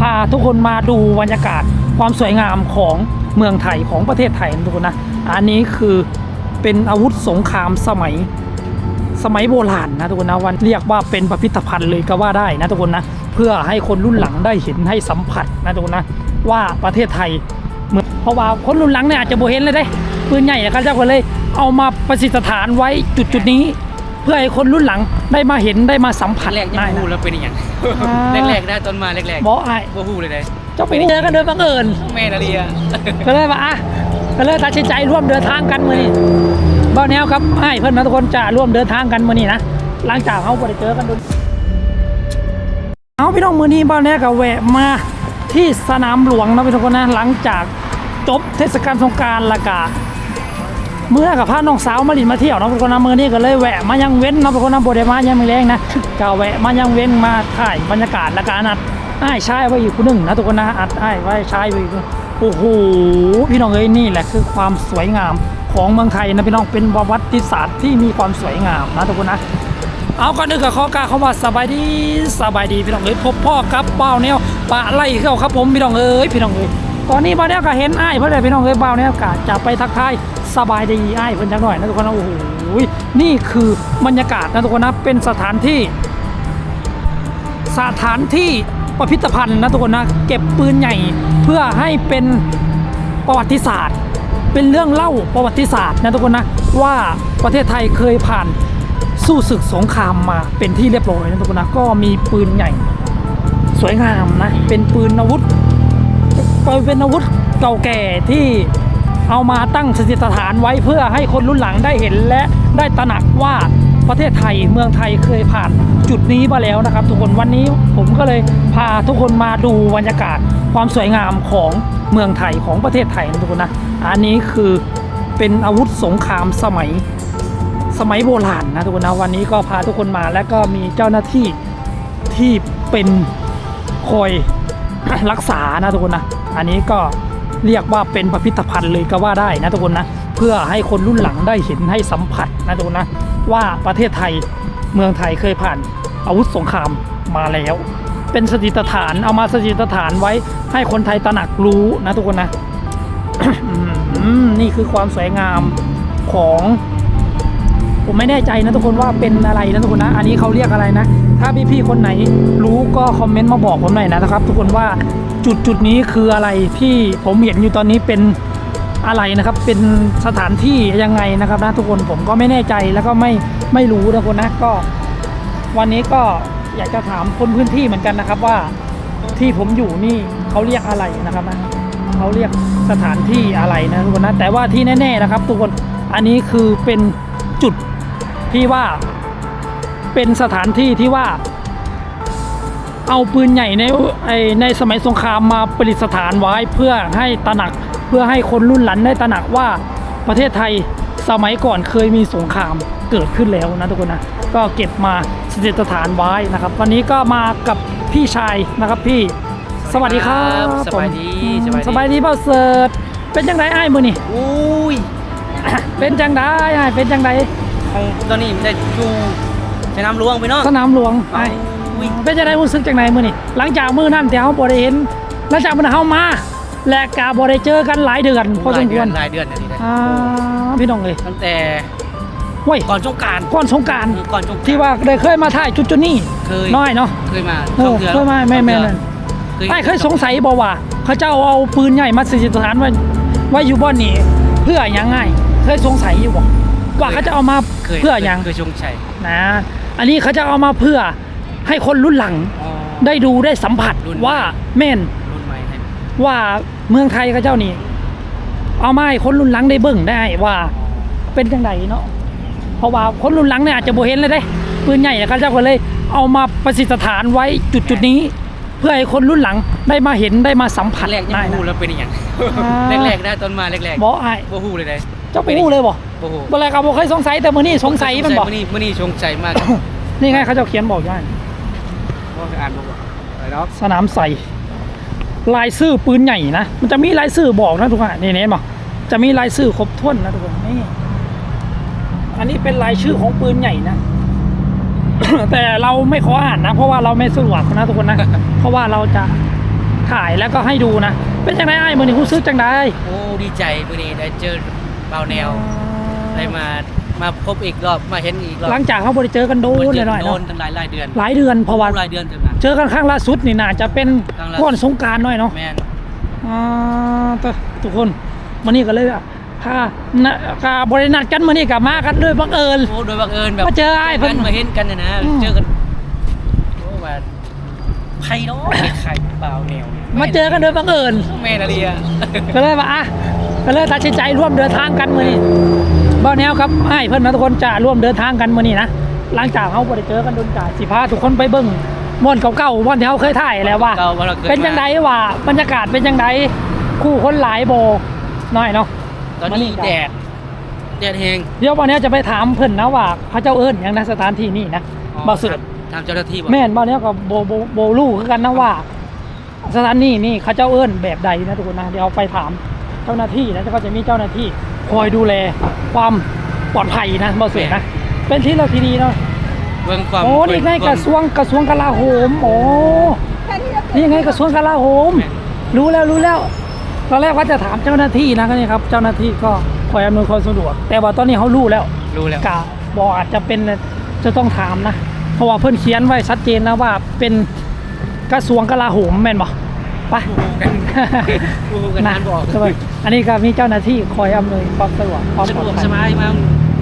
พาทุกคนมาดูบรรยากาศความสวยงามของเมืองไทยของประเทศไทยนะทุกคนนะ อันนี้คือเป็นอาวุธสงครามสมัยสมัยโบราณนะทุกคนนะวันเรียกว่าเป็นพิพิธภัณฑ์เลยก็ว่าได้นะทุกคนนะเพื่อให้คนรุ่นหลังได้เห็นให้สัมผัสนะทุกคนนะว่าประเทศไทยเมื่อเพราะว่าคนรุ่นหลังเนี่ยอาจจะโบเห็นเลยได้ปืนใหญ่นะครับเจ้าก็เลยเอามาประสิทฐานไว้จุดจุดนี้ เพื่อให้คนรุ่นหลังได้มาเห็นได้มาสัมผัสแรกยังได้บ่ฮู้นะแล้วเป็นอหย่างอ่า แรกๆได้ตอนมาแรกบอกไอ้ๆบ่ฮู้เลยได้เจ้าไปเจอกันโดยบังเอิญ แม่นาเรีย ก็เลยว่าอะก็เลยตัดสินใจร่วมเดินทางกันมือนี้บ้าแนวครับไอ้เพื่อนนะทุกคนจะร่วมเดินทางกันมือนี้นะหลังจากเขาไปเจอกันโดนเอาพี่น้องมือนี้บ้าแนวกับแวะมาที่สนามหลวงนะพี่ทุกคนนะหลังจากจบเทศกาลสงกรารละกา เมื่อกับพาน้องสาวมาลินมาเที่ยวนะพี่ทุกคนนะมือนี้ก็เลยแวะมายังเว้นนะพี่ทุกคนนะโบเดมายังม่แรงนะก็แวะมายังเว้นมาถ่ายบรรยากาศและการนัดไอ้ชายไว้อยู่คนหนึ่งนะทุกคนนะอัดไอ้ไว้ชายไว้อยู่โอ้โหพี่น้องเอ้ยนี่แหละคือความสวยงามของเมืองไทยนะพี่น้องเป็นประวัติศาสตร์ที่มีความสวยงามนะทุกคนนะเอาก่อนอื่นกับข้อกาเขาว่าสบายดีสบายดีพี่น้องเอ้ยพบพ่อกับเป้าแนวปะไล่เข้าครับผมพี่น้องเอ้ยพี่น้องเอ้ย ตอนนี้บ้านแนวก็เห็นอ้ายเพื่อนเลยพี่น้องเอ้ยบ้านแนวก็จะไปทักทายสบายดีอ้ายเพื่อนจักหน่อยนะทุกคนนะโอ้โหนี่คือบรรยากาศนะทุกคนนะเป็นสถานที่ สถานที่พิพิธภัณฑ์นะทุกคนนะเก็บปืนใหญ่เพื่อให้เป็นประวัติศาสตร์ เป็นเรื่องเล่าประวัติศาสตร์นะทุกคนนะว่าประเทศไทยเคยผ่านสู้ศึกสงครามมาเป็นที่เรียบร้อยนะทุกคนนะก็มีปืนใหญ่ สวยงามนะเป็นปืนอาวุธ เป็นอาวุธเก่าแก่ที่เอามาตั้งสถิตฐานไว้เพื่อให้คนรุ่นหลังได้เห็นและได้ตระหนักว่าประเทศไทยเมืองไทยเคยผ่านจุดนี้มาแล้วนะครับ ทุกคนวันนี้ผมก็เลยพาทุกคนมาดูบรรยากาศความสวยงามของเมืองไทยของประเทศไทยนะทุกคนนะอันนี้คือเป็นอาวุธสงครามสมัยสมัยโบราณนะทุกคนนะวันนี้ก็พาทุกคนมาและก็มีเจ้าหน้าที่ที่เป็นคอยรักษานะทุกคนนะ อันนี้ก็เรียกว่าเป็นพิพิธภัณฑ์เลยก็ว่าได้นะทุกคนนะ เพื่อให้คนรุ่นหลังได้เห็นให้สัมผัสนะทุกคนนะ ว่าประเทศไทยเมืองไทยเคยผ่านอาวุธสงครามมาแล้ว เป็นสถิตฐานเอามาสถิตฐานไว้ให้คนไทยตระหนักรู้นะทุกคนนะนี่คือความสวยงามของ ผมไม่แน่ใจนะทุกคนว่าเป็นอะไรนะทุกคนนะ อันนี้เขาเรียกอะไรนะ ถ้าพี่ๆคนไหนรู้ก็คอมเมนต์มาบอกผมหน่อยนะครับ ทุกคนว่าจุดจุดนี้คืออะไรที่ผมเห็นอยู่ตอนนี้เป็นอะไรนะครับ เป็นสถานที่ยังไงนะครับนะทุกคนผมก็ไม่แน่ใจแล้วก็ไม่ไม่รู้นะทุกคนนะก็ วันนี้ก็อยากจะถามคนพื้นที่เหมือนกันนะครับว่าที่ผมอยู่นี่เขาเรียกอะไรนะครับนะเขาเรียกสถานที่อะไรนะทุกคนนะแต่ว่าที่แน่ ๆนะครับ ทุกคนอันนี้คือเป็นจุดที่ว่า เป็นสถานที่ที่ว่า เอาปืนใหญ่ในไอ้ในสมัยสงครามมาประดิษฐานไว้เพื่อให้ตระหนักเพื่อให้คนรุ่นหลังได้ตระหนักว่าประเทศไทยสมัยก่อนเคยมีสงครามเกิดขึ้นแล้วนะทุกคนนะก็เก็บมาสถิตฐานไว้นะครับ วันนี้ก็มากับพี่ชายนะครับพี่ สวัสดีครับสบายดีผมสบายดีสบายดีเปล่าเสิร์ตเป็นจังไดอ้ายมือนี่อุ้ยเป็นจังไดอ้ายเป็นจังไดของตอนนี้ได้อยู่ สนามหลวงไปเนาะสนามหลวงอ้ายอุ้ยเป็นจะได้รู้สึกจากไหนมือนี่หลังจากมือนั่นที่เขาบริเห็นหลังจากมันเขามาและกาบริเจอกันหลายเดือนพอสมควรหลายเดือนหลายเดือนอันนี้ได้อ่าพี่น้องเลยตั้งแต่เว้ยก่อนสงกรารก่อนสงกรารก่อนสงกรานต์ที่ว่าได้เคยมาถ่ายจุดจุดๆนี้เคยน้อยเนาะเคยมาเออดืนเคยมาแม่แม่นั่นไอ้เคยสงสัยบอกว่า เขาเจ้าเอาปืนใหญ่มาสถิตฐานไว้ไว้อยู่บ่อนนี้เพื่อหยังไงเคยสงสัยอยู่บ่ว่าเขาจะเอามาเคยเพื่อหยังเคยชงชัยนะ อันนี้เขาจะเอามาเพื่อให้คนรุ่นหลังอ๋อ ได้ดูได้สัมผัสรุ่นว่าแม่นรุ่นใหม่ให้ว่าเมืองไทยกับเจ้านี่เอามาให้คนรุ่นหลังได้เบิ่งได้ว่าเป็นจังไดเนาะเพราะว่าคนรุ่นหลังเนี่ยอาจจะบ่เห็นเลยได้ปืนใหญ่นะครับเจ้าก็เลย เอามาประสิทฐานไว้จุดจุดๆนี้ เพื่อให้คนรุ่นหลังได้มาเห็นได้มาสัมผัสแรกยังได้บ่นะ ฮู้แล้วเป็นอหย่างอ่า แรกๆได้ตอนมาแรกบ่ไอ้ายๆบ่ฮู้เลยได้ เจ้าไปรู้เลยบ่บ่ฮู้บ่แรกก็บ่เคยสงสัยแต่มื้อนี้สงสัยมันบ่มื้อนี้มื้อนี้ชงชัยมากนี่ไงเขาเจ้าเขียนบอกอยู่ให้ว่าอ่านบ่บ่ไปเนาะสนามใส่ลายซื่อปืนใหญ่นะ มันจะมีลายซื่อบอกนะทุกคนนี่เห็นบ่จะมีลายซื่อครบถ้วนนะทุกคนนี่อันนี้เป็นรายชื่อของปืนใหญ่นะ แต่เราไม่ขออ่านนะ เพราะว่าเราไม่สะดวกนะทุกคนนะ เพราะว่าเราจะถ่ายแล้วก็ให้ดูนะ เป็นจังไดไอ้มือนี่รู้สึกจังไดโอ้ดีใจมื้อนี้ได้เจอ เบาแนวได้มามาพบอีกรอบมาเห็นอีกรอบหลังจากเขาบริเจอกันโดนเลยหน่อยโดเนาะนตั้งหลายหลายเดือนหลายเดือนเพราะว่าหลายเดือนจังนั้นเจอกันครั้งล่าสุดนี่น่าจะเป็นครั้งล่าก่อนสงกรารหน่อยเนาะแม่นอ่าแต่ทุกคนวันนี้ก็เลยอะพานะกาบริณัดกันมานี่กับมากันด้วยบังเอิญโอ้โดยบังเอิญแบบมาเจอไอ้เพิ่นกันมาเห็นกันนะนะอืมเจอกันโอ้ว่าใครเนาะใครเบาแนวมาเจอกันโดยบังเอิญแม่นาเรียก็เลยว่าอะ ก็เลยตัดสินใจร่วมเดินทางกันมานี่บ้าแนวครับไอ้เพื่อนนะทุกคนจะร่วมเดินทางกันมานี่นะหลังจากเขาบริเจอกันโดนกาสิพาทุกคนไปเบิ้งม่อนเก่าๆม่อนที่เขาเคยถ่ายแล้วว่าเก่าว่าเราเกิดเป็นยังไงว่าบรรยากาศเป็นยังไงคู่คนหลายโบน้อยเนาะตอนมานี่นี้ครับแดดแดดแหงเดี๋ยววันนี้จะไปถามเพิ่นนะว่าพระเจ้าเอิญอย่างนะสถานที่นี่นะบ่เสือทางเจ้าหน้าที่บอกแม่นบ่เนี้ยก็โบโบโบลู่คือกันนะว่า สถานที่นี่เขาเจ้าเอิญแบบใดนะทุกคนนะเดี๋ยวไปถาม เจ้าหน้าที่นะก็จะมีเจ้าหน้าที่คอยดูแลความปลอดภัยนะบ่เสือนะ เป็นที่เราทีดีเนาะเบื้องความโอ้นี่ไงกระทรวงกระทรวงกลาโหมโอ้นี่ไงกระทรวงกลาโหม รู้แล้วรู้แล้วตอนแรกว่าจะถามเจ้าหน้าที่นะก็นี่ครับเจ้าหน้าที่ก็คอยอำนวยความสะดวก แต่ว่าตอนนี้เขารู้แล้วรู้แล้วกะบอกอาจจะเป็นจะต้องถามนะ เพราะว่าเพื่อนเขียนไว้ชัดเจนนะว่าเป็นกระทรวงกลาโหมแม่นบ่ ไปกูกันนานบอกใช่ไหมอันนี้ก็มีเจ้าหน้าที่คอยอำนวยความสะดวกความสะปลดอวดกภัสยบายมา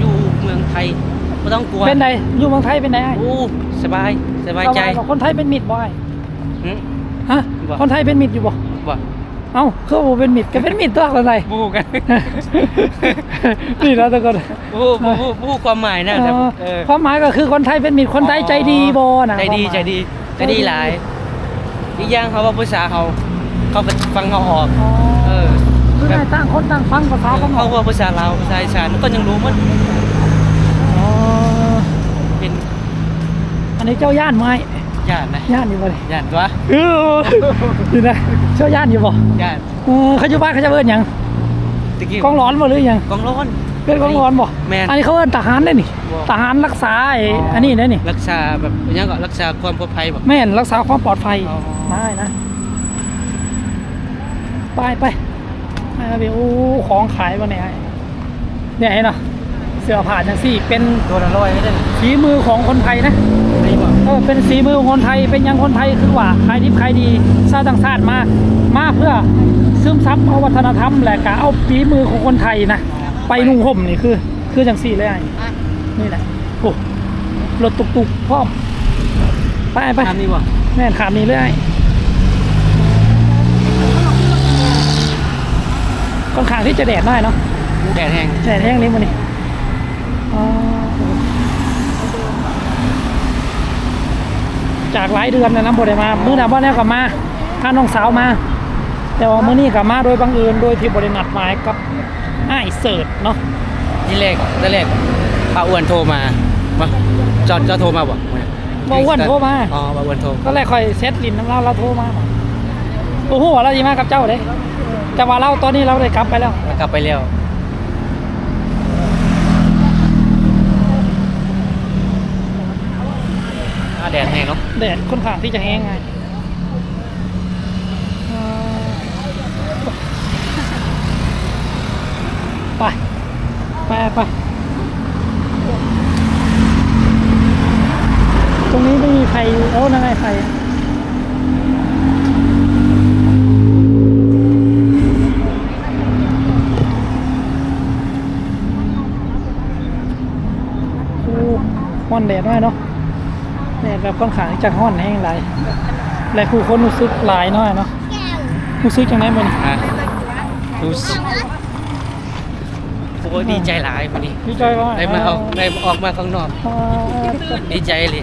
อยู่เมืองไทยไม่ต้องกลัวเป็นไดอยู่เมืองไทยเป็นไดไอ้โอ้สบายสบายใจบ่คนไทยเป็นมิตรบ่ไอ้หืมฮะบ่คนไทยเป็นมิตรอยู่บ่บ่เอ้าคือบ่เป็นมิตรก็เป็นมิตรตัวอะไรบูกันนี่นะทุกคนบูบูบูบูความหมายนะแต่อ๋อเออความหมายก็คือคนไทยเป็นมิตรคนไทยใจดีโบนะใจดีความหมายใจดีใจดีหลาย อีกอย่างเขาว่าภาษาเขา เขาก็ฟังเขาออกอ๋อเออคือแบบไงต่างคนต่างฟังภาษากันหมเขาดว่าภาษาลาวภาษาอีสานก็ยังรู้มันอ๋อเป็นอันนี้เจ้าย่านไหมญาตินะย่านอยู่บ่เลยญาติตัวเออนี่นะเจ้าย่านอยู่บ่ญาติเออเขาอยู่บ้านเขาจะเอิ้นหยังตะกี้กองร้อนบ่หรือหยังกองร้อน เป็นกองร้อนบ่แม่น อันนี้เขาเอิ้นทหารได้นี่บ่ทหารรักษาไอ้อันนี้ได้นี่ รักษาแบบอยังก็รักษาความปลอดภัยแบบแม่นรักษาความปลอดภัยอ๋อ ได้นะ ไปไปไปครับพี่โอ้ของขายบ่เนี่ยไอ้เนี่ยไอ้เนาะเสื้อผ้าจังซี่เป็นตัวละร้อยไม่ได้ฝีมือของคนไทยนะไม่บอกเออเป็นฝีมือของคนไทยเป็นอยังคนไทยคือว่าขายดิบขายดีชาติต่างชาติมามาเพื่อซึมซับเอาวัฒนธรรมแหละกะเอาฝีมือของคนไทยนะ ไปนุ่งห่มนี่คือ คือจังสี่เลยไอ้นี่แหละโอ้รถตุกตุกๆพร้อม ไปไปทำนี่บ่แม่นขามนี้เลยไอ้ค่อนข้างที่จะแดดหน่อยเนาะ แดดแห้งแดดแห้งนี้มันนี่อ๋อจากหลายเดือนนะนะบ่ได้มามื้อหน้าบ่แน่ก็มาพาน้องสาวมา แต่ว่ามื้อนี้ก็มาโดยบังเอิญโดยที่บ่ได้นัดหมายกับ อ้ายเสิร์ชเนาะที่แรกที่แรกป้าอ้วนโทรมาบ่จอดจอดโทรมาบ่บ่อ้วนโทรมาอ๋อป้าอ้วนโทรก็เลยค่อยเซตลินน้ำเราเราโทรมาโอ้โหเราดีมากกับเจ้าเด้แต่ว่าเราตอนนี้เราได้กลับไปแล้วแล้วกลับไปแล้วอ่าแดดแห้งเนาะแดดค่อนข้างที่จะแห้งไงเอ่อไป ไปไปตรงนี้ไม่มีไฟโอ้นั่นไงไฟโอ้ฮ้อนแดดด้วยเนาะแดดแบบค่อนข้างที่จะฮ้อนแห้งหลายผู้คนรู้สึกหลายน้อยเนาะรู้สึกจังไดมันอะดูสิโอ้ยดีใจหลายวันนี้ดีใจว่าได้มาออกได้ออกมาข้างนอกอ่าดีใจเลย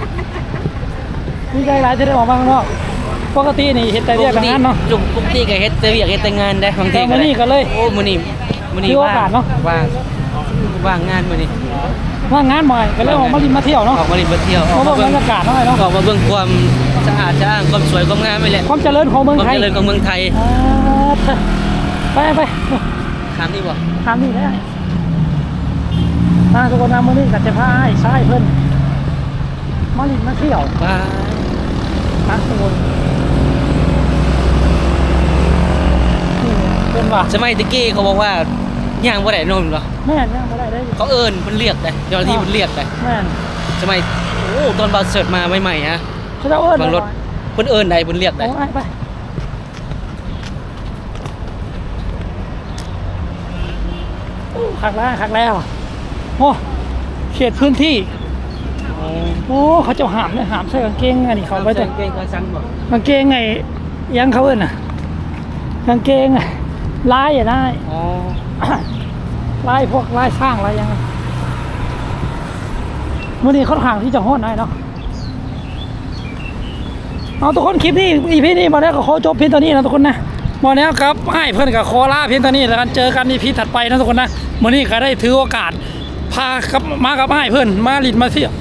ดีใจหลายที่ได้ออกมาข้างนอกปกตินี่เฮ็ดแต่เรียกกับงานเนาะจุ่มปกติก็เฮ็ดแต่เวียกเฮ็ดแต่งานได้บางทีแต่มื้อนี้ก็เลยโอ้มื้อนี้มื้อนี้ถือโอกาสเนาะว่างว่างงานมื้อนี้ว่างงานบ่อยก็เลยออกมาลินมาเที่ยวเนาะออกมาเล่นมาเที่ยวออกมาเบิ่งบรรยากาศหน่อยเนาะออกมาเบิ่งความสะอาดสะอ้างความสวยความงามนี่แหละความเจริญของเมืองความไทยเจริญของเมืองไทยอ่าเถอะไปไปถามนี่บ่ถามนี่ได้ มาทุกคนมามื้อนี้ก็จะพาไอ้ชายเพิ่นมาลินมาเที่ยวว่านะทุกคนว่ะสมัยตะกี้เขาบอกว่าย่างบ่ได้นมเหรอแม่นยังบ่ได้ได้อยู่เขาเอิ้นเพิ่นเรียกได้เจ้าหน้าที่เพิ่นเรียกได้แม่นสมัยโอ้ตอนบาเสิร์ตมาใหม่ๆฮะเขาจะเอิ้นบางรถเพิ่นเอิ้นได้เพิ่นเรียกไปได้ไปไปโอ้คักแล้วคักแล้วโอ้เขตพื้นที่อ๋อโอ้เขาจะหามเนี่ยหามใส่กางเกงอันนี้เขาไปแต่เก่งก็สั่งบ่กางเกงไงยังเขาเอิ้นน่ะกางเกงไงลายอะได้อ๋อลายพวกลายสร้างลายยังไงมื่อนี้เขาทางที่จะห้อนได้เนาะเอาทุกคนคลิปนี้อีพีนี้มาแล้วก็ขอจบเพียงเท่านี้นะทุกคนนะมาแล้วครับให้เพื่อนกับขอลาเพียงเท่านี้แล้วกันเจอกันอีพีถัดไปนะทุกคนนะมื่อนี้ก็ได้ถือโอกาส พากับมากับให้เพื่อนมาลินมาเที่ยว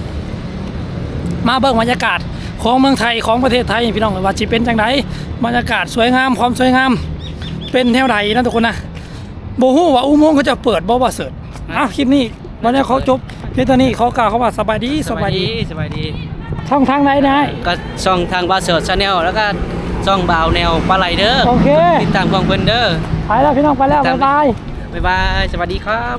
มาเบิ่งบรรยากาศของเมืองไทยของประเทศไทยพี่น้องว่าจิเป็นจังไดบรรยากาศสวยงามความสวยงาม เป็นแนวใดนะทุกคนนะโบฮู้ว่าอุโมงค์เขาจะเปิดบ่ว่าเสิร์ตอ้าวคลิปนี้วันนี้เขาจบเพียงเท่านี้เขากล่าวเขาว่าสบายดีสบายดีสบายดีช่องทางไหนได้ก็ช่องทางบาเสิร์ตชาแนลแล้วก็ช่องบาวแนวปลาไหลเด้อโอเคติดตามของเพิ่นเด้อไปแล้วพี่น้องไปแล้วบ๊ายบายบ๊ายบายสวัสดีครับ